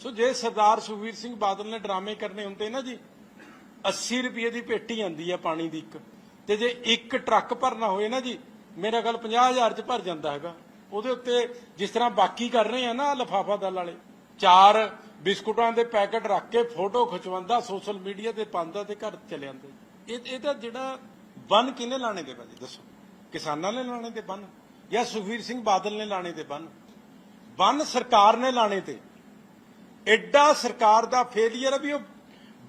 ਸੋ ਜੇ ਸਰਦਾਰ ਸੁਖਵੀਰ ਸਿੰਘ ਬਾਦਲ ਨੇ ਡਰਾਮੇ ਕਰਨੇ ਹੁੰਦੇ ਨਾ ਜੀ 80 ਰੁਪਏ ਦੀ ਪੇਟੀ ਆਂਦੀ ਆ ਪਾਣੀ ਦੀ ਇੱਕ, ਤੇ ਜੇ ਇੱਕ ਟਰੱਕ ਭਰਨਾ ਹੋਏ ਨਾ ਜੀ, ਮੇਰਾ ਗੱਲ 50000 ਚ ਭਰ ਜਾਂਦਾ ਹੈਗਾ। ਉਹਦੇ ਉੱਤੇ ਜਿਸ ਤਰ੍ਹਾਂ ਬਾਕੀ ਕਰ ਰਹੇ ਆ ਨਾ ਲਫਾਫਾ ਦਲ ਵਾਲੇ, ਚਾਰ ਬਿਸਕੁਟਾਂ ਦੇ ਪੈਕਟ ਰੱਖ ਕੇ ਫੋਟੋ ਖਿਚਵਾਉਂਦਾ, ਸੋਸ਼ਲ ਮੀਡੀਆ ਤੇ ਪਾਉਂਦਾ ਤੇ ਘਰ ਚਲੇ ਜਾਂਦੇ ਇਹ ਇਹਦਾ ਜਿਹੜਾ ਬੰਨ ਕਿਹਨੇ ਲਾਣੇ ਦੇ ਭਾਜੀ, ਦੱਸੋ? ਕਿਸਾਨਾਂ ਨੇ ਲਾਣੇ ਤੇ ਬੰਨ ਜਾਂ ਸੁਖਵੀਰ ਸਿੰਘ ਬਾਦਲ ਨੇ ਲਾਣੇ ਤੇ ਬੰਨ? ਬੰਨ ਸਰਕਾਰ ਨੇ ਲਾਣੇ ਤੇ। ਐਡਾ ਸਰਕਾਰ ਦਾ ਫੇਲਿਅਰ ਹੈ ਵੀ ਉਹ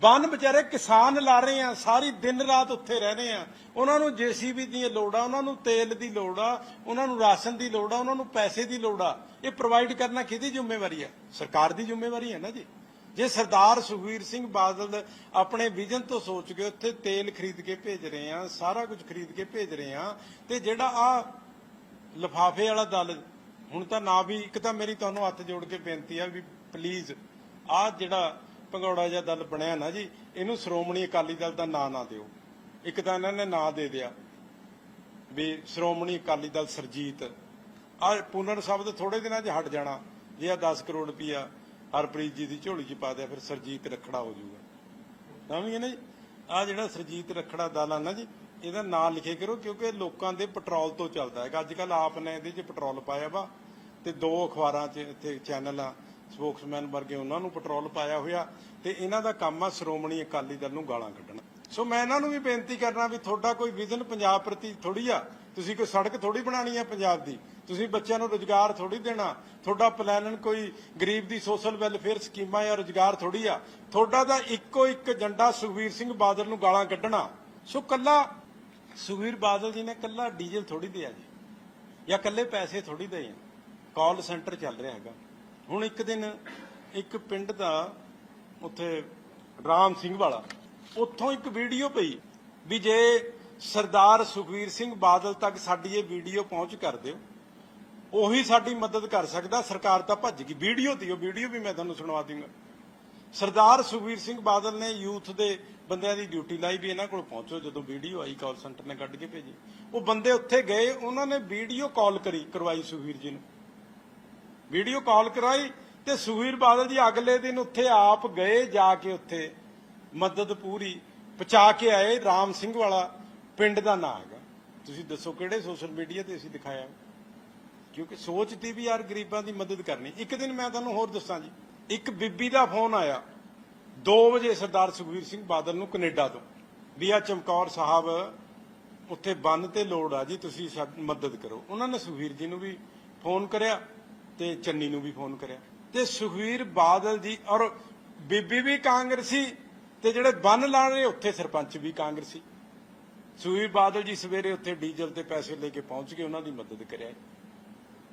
ਬੰਨ ਵਿਚਾਰੇ ਕਿਸਾਨ ਲਾ ਰਹੇ ਆ, ਸਾਰੀ ਦਿਨ ਰਾਤ ਉੱਥੇ ਰਹਿ ਰਹੇ ਆ। ਉਹਨਾਂ ਨੂੰ ਜੀਸੀਬੀ ਲੋੜ ਆ ਉਹਨਾਂ ਨੂੰ ਤੇਲ ਦੀ ਲੋੜ ਆ, ਉਹਨਾਂ ਨੂੰ ਰਾਸ਼ਨ ਦੀ ਲੋੜ ਆ, ਉਹਨਾਂ ਨੂੰ ਪੈਸੇ ਦੀ ਲੋੜ ਆ। ਇਹ ਪ੍ਰੋਵਾਈਡ ਕਰਨਾ ਕਿਹਦੀ ਜ਼ਿੰਮੇਵਾਰੀ ਆ? ਸਰਕਾਰ ਦੀ ਜ਼ਿੰਮੇਵਾਰੀ ਹੈ ਨਾ ਜੀ। ਜੇ ਸਰਦਾਰ ਸੁਖਵੀਰ ਸਿੰਘ ਬਾਦਲ ਆਪਣੇ ਵਿਜ਼ਨ ਤੋਂ ਸੋਚ ਕੇ ਉੱਥੇ ਤੇਲ ਖਰੀਦ ਕੇ ਭੇਜ ਰਹੇ ਆ, ਸਾਰਾ ਕੁਝ ਖਰੀਦ ਕੇ ਭੇਜ ਰਹੇ ਆ, ਤੇ ਜਿਹੜਾ ਆ ਲਫਾਫੇ ਵਾਲਾ ਦਲ, ਹੁਣ ਤਾਂ ਨਾ ਵੀ ਇੱਕ ਤਾਂ ਮੇਰੀ ਤੁਹਾਨੂੰ ਹੱਥ ਜੋੜ ਕੇ ਬੇਨਤੀ ਆ ਵੀ ਪਲੀਜ਼ ਆਹ ਜਿਹੜਾ ਭੰਗੌੜਾ ਜਿਹਾ ਦਲ ਬਣਿਆ ਨਾ ਜੀ, ਇਹਨੂੰ ਸ਼੍ਰੋਮਣੀ ਅਕਾਲੀ ਦਲ ਦਾ ਨਾਂ ਨਾ ਦਿਓ। ਇੱਕ ਤਾਂ ਇਹਨਾਂ ਨੇ ਨਾਂ ਦੇ ਦਿਆ ਵੀ ਸ਼੍ਰੋਮਣੀ ਅਕਾਲੀ ਦਲ ਸਰਜੀਤ। ਆ ਪੂਨਰ ਸ਼ਬਦ ਥੋੜੇ ਦਿਨਾਂ 'ਚ ਹਟ ਜਾਣਾ। ਜੇ ਆ 10 ਕਰੋੜ ਰੁਪਇਆ ਹਰਪ੍ਰੀਤ ਜੀ ਦੀ ਝੋਲੀ 'ਚ ਪਾ ਦਿਆ, ਫਿਰ ਸਰਜੀਤ ਰਖੜਾ ਹੋ ਜਾਊਗਾ। ਤਾਂ ਨਾ ਜੀ ਆ ਜਿਹੜਾ ਸਰਜੀਤ ਰੱਖੜਾ ਦਲ ਆ ਨਾ ਜੀ, ਇਹਦਾ ਨਾਂ ਲਿਖੇ ਕਰੋ, ਕਿਉਂਕਿ ਲੋਕਾਂ ਦੇ ਪੈਟਰੋਲ ਤੋਂ ਚੱਲਦਾ ਹੈਗਾ। ਅੱਜ ਕੱਲ ਆਪ ਨੇ ਇਹਦੇ 'ਚ ਪੈਟਰੋਲ ਪਾਇਆ ਵਾ ਤੇ ਦੋ ਅਖਬਾਰਾਂ 'ਚ ਇੱਥੇ ਚੈਨਲ ਆ। ਸਪੋਕਸਮੈਨ ਵਰਗੇ ਉਹਨਾਂ ਨੂੰ ਪੈਟਰੋਲ ਪਾਇਆ ਹੋਇਆ ਤੇ ਇਹਨਾਂ ਦਾ ਕੰਮ ਆ ਸ਼੍ਰੋਮਣੀ ਅਕਾਲੀ ਦਲ ਨੂੰ ਗਾਲਾਂ ਕੱਢਣਾ। ਸੋ ਮੈਂ ਇਹਨਾਂ ਨੂੰ ਵੀ ਬੇਨਤੀ ਕਰਨਾ ਵੀ ਤੁਹਾਡਾ ਕੋਈ ਵਿਜ਼ਨ ਪੰਜਾਬ ਪ੍ਰਤੀ ਥੋੜੀ ਆ। ਤੁਸੀਂ ਕੋਈ ਸੜਕ ਥੋੜੀ ਬਣਾਣੀ ਆ ਪੰਜਾਬ ਦੀ। ਤੁਸੀਂ ਬੱਚਿਆਂ ਨੂੰ ਰੋਜ਼ਗਾਰ ਥੋੜੀ ਦੇਣਾ। ਤੁਹਾਡਾ ਪਲਾਨ ਕੋਈ ਗਰੀਬ ਦੀ ਸੋਸ਼ਲ ਵੈਲਫੇਅਰ ਸਕੀਮਾਂ ਜਾਂ ਰੋਜ਼ਗਾਰ ਥੋੜੀ ਆ। ਤੁਹਾਡਾ ਤਾਂ ਇੱਕੋ ਇੱਕ ਏਜੰਡਾ ਸੁਖਵੀਰ ਸਿੰਘ ਬਾਦਲ ਨੂੰ ਗਾਲਾਂ ਕੱਢਣਾ। ਸੋ ਕੱਲਾ ਸੁਖਵੀਰ ਬਾਦਲ ਜੀ ਨੇ ਕੱਲਾ ਡੀਜ਼ਲ ਥੋੜੀ ਦਿਆ ਜੀ। ਜਾਂ ਕੱਲੇ ਪੈਸੇ ਥੋੜੀ ਦੇ ਆ। ਕਾਲ ਸੈਂਟਰ ਚੱਲ ਰਿਹਾ ਹੈਗਾ। ਹੁਣ ਇੱਕ ਦਿਨ ਇੱਕ ਪਿੰਡ ਦਾ ਉੱਥੇ ਰਾਮ ਸਿੰਘ ਵਾਲਾ, ਉੱਥੋਂ ਇੱਕ ਵੀਡੀਓ ਪਈ ਵੀ ਜੇ ਸਰਦਾਰ ਸੁਖਵੀਰ ਸਿੰਘ ਬਾਦਲ ਤੱਕ ਸਾਡੀ ਇਹ ਵੀਡੀਓ ਪਹੁੰਚ ਕਰ ਦਿਓ, ਉਹੀ ਸਾਡੀ ਮਦਦ ਕਰ ਸਕਦਾ, ਸਰਕਾਰ ਤਾਂ ਭੱਜ ਗਈ। ਵੀਡੀਓ ਦੀ ਉਹ ਵੀਡੀਓ ਵੀ ਮੈਂ ਤੁਹਾਨੂੰ ਸੁਣਵਾ ਦੂੰਗਾ। ਸਰਦਾਰ ਸੁਖਵੀਰ ਸਿੰਘ ਬਾਦਲ ਨੇ ਯੂਥ ਦੇ ਬੰਦਿਆਂ ਦੀ ਡਿਊਟੀ ਲਾਈ ਵੀ ਇਹਨਾਂ ਕੋਲ ਪਹੁੰਚੋ, ਜਦੋਂ ਵੀਡੀਓ ਆਈ ਕਾਲ ਸੈਂਟਰ ਨੇ ਕੱਢ ਕੇ ਭੇਜੀ। ਉਹ ਬੰਦੇ ਉੱਥੇ ਗਏ, ਉਹਨਾਂ ਨੇ ਵੀਡੀਓ ਕਾਲ ਕਰੀ ਕਰਵਾਈ ਸੁਖਵੀਰ ਜੀ ਨੂੰ। ਵੀਡੀਓ ਕਾਲ ਕਰਾਈ ਤੇ ਸੁਖਵੀਰ ਬਾਦਲ ਜੀ ਅਗਲੇ ਦਿਨ ਉੱਥੇ ਆਪ ਗਏ ਜਾ ਕੇ ਉੱਥੇ ਮਦਦ ਪੂਰੀ ਪਹੁੰਚਾ ਕੇ ਆਏ। ਰਾਮ ਸਿੰਘ ਵਾਲਾ ਪਿੰਡ ਦਾ ਨਾਂ ਹੈਗਾ। ਤੁਸੀਂ ਦੱਸੋ ਕਿਹੜੇ ਸੋਸ਼ਲ ਮੀਡੀਆ ਤੇ ਅਸੀਂ ਦਿਖਾਇਆ? ਕਿਉਂਕਿ ਸੋਚਦੀ ਵੀ ਯਾਰ ਗਰੀਬਾਂ ਦੀ ਮਦਦ ਕਰਨੀ। ਇੱਕ ਦਿਨ ਮੈਂ ਤੁਹਾਨੂੰ ਹੋਰ ਦੱਸਾਂ ਜੀ। ਇੱਕ ਬੀਬੀ ਦਾ ਫੋਨ ਆਇਆ 2 ਵਜੇ ਸਰਦਾਰ ਸੁਖਵੀਰ ਸਿੰਘ ਬਾਦਲ ਨੂੰ ਕੈਨੇਡਾ ਤੋਂ। ਵੀ ਆ ਚਮਕੌਰ ਸਾਹਿਬ ਉੱਥੇ ਬੰਨ ਤੇ ਲੋੜ ਆ ਜੀ, ਤੁਸੀਂ ਮਦਦ ਕਰੋ। ਉਹਨਾਂ ਨੇ ਸੁਖਵੀਰ ਜੀ ਨੂੰ ਵੀ ਫੋਨ ਕਰਿਆ। ਤੇ ਚੰਨੀ ਨੂੰ ਵੀ ਫੋਨ ਕਰਿਆ। ਤੇ ਸੁਖਵੀਰ ਬਾਦਲ ਜੀ ਔਰ ਬੀਬੀ ਵੀ ਕਾਂਗਰਸੀ ਤੇ ਜਿਹੜੇ ਬੰਨ ਲਾ ਰਹੇ ਉੱਥੇ ਸਰਪੰਚ ਵੀ ਕਾਂਗਰਸੀ। ਸੁਖਵੀਰ ਬਾਦਲ ਜੀ ਸਵੇਰੇ ਉੱਥੇ ਡੀਜ਼ਲ ਤੇ ਪੈਸੇ ਲੈ ਕੇ ਪਹੁੰਚ ਕੇ ਉਹਨਾਂ ਦੀ ਮਦਦ ਕਰਿਆ।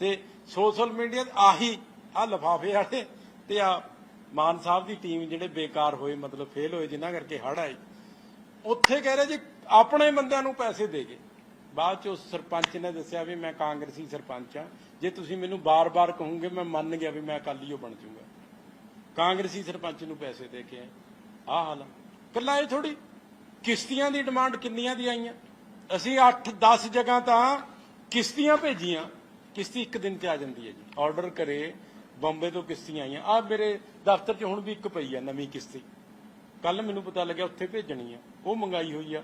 ਤੇ ਸੋਸ਼ਲ ਮੀਡੀਆ ਆਹੀ ਆ ਲਫਾਫੇ ਵਾਲੇ ਤੇ ਆ ਮਾਨ ਸਾਹਿਬ ਦੀ ਟੀਮ ਜਿਹੜੇ ਬੇਕਾਰ ਹੋਏ, ਮਤਲਬ ਫੇਲ ਹੋਏ, ਜਿਨ੍ਹਾਂ ਕਰਕੇ ਹੜ ਆਈ ਉੱਥੇ ਕਹਿ ਰਹੇ ਜੀ, ਆਪਣੇ ਬੰਦਿਆਂ ਨੂੰ ਪੈਸੇ ਦੇ ਗਏ। ਬਾਅਦ ਚ ਉਸ ਸਰਪੰਚ ਨੇ ਦੱਸਿਆ ਵੀ ਮੈਂ ਕਾਂਗਰਸੀ ਸਰਪੰਚ ਆ ਜੇ ਤੁਸੀਂ ਮੈਨੂੰ ਬਾਰ-ਬਾਰ ਕਹੋਗੇ, ਮੈਂ ਮੰਨ ਗਿਆ ਵੀ ਮੈਂ ਅਕਾਲੀ ਓ ਬਣ ਜਾਊਂਗਾ। ਕਾਂਗਰਸੀ ਸਰਪੰਚ ਨੂੰ ਪੈਸੇ ਦੇ ਕੇ ਆਹ ਹਾਲ ਕੱਲਾ ਇਹ ਥੋੜੀ ਕਿਸ਼ਤੀਆਂ ਦੀ ਡਿਮਾਂਡ ਕਿੰਨੀਆਂ ਦੀ ਆਈਆਂ? ਅਸੀਂ 8-10 ਜਗ੍ਹਾ ਤਾਂ ਕਿਸ਼ਤੀਆਂ ਭੇਜੀਆਂ। ਕਿਸ਼ਤੀ ਇੱਕ ਦਿਨ 'ਚ ਆ ਜਾਂਦੀ ਹੈ ਜੀ। ਆਰਡਰ ਕਰੇ, ਬੰਬੇ ਤੋਂ ਕਿਸ਼ਤੀਆਂ ਆਈਆਂ। ਆ ਮੇਰੇ ਦਫ਼ਤਰ 'ਚ ਹੁਣ ਵੀ ਇੱਕ ਪਈ ਆ ਨਵੀਂ ਕਿਸ਼ਤੀ। ਕੱਲ ਮੈਨੂੰ ਪਤਾ ਲੱਗਿਆ ਉੱਥੇ ਭੇਜਣੀ ਆ। ਉਹ ਮੰਗਾਈ ਹੋਈ ਆ।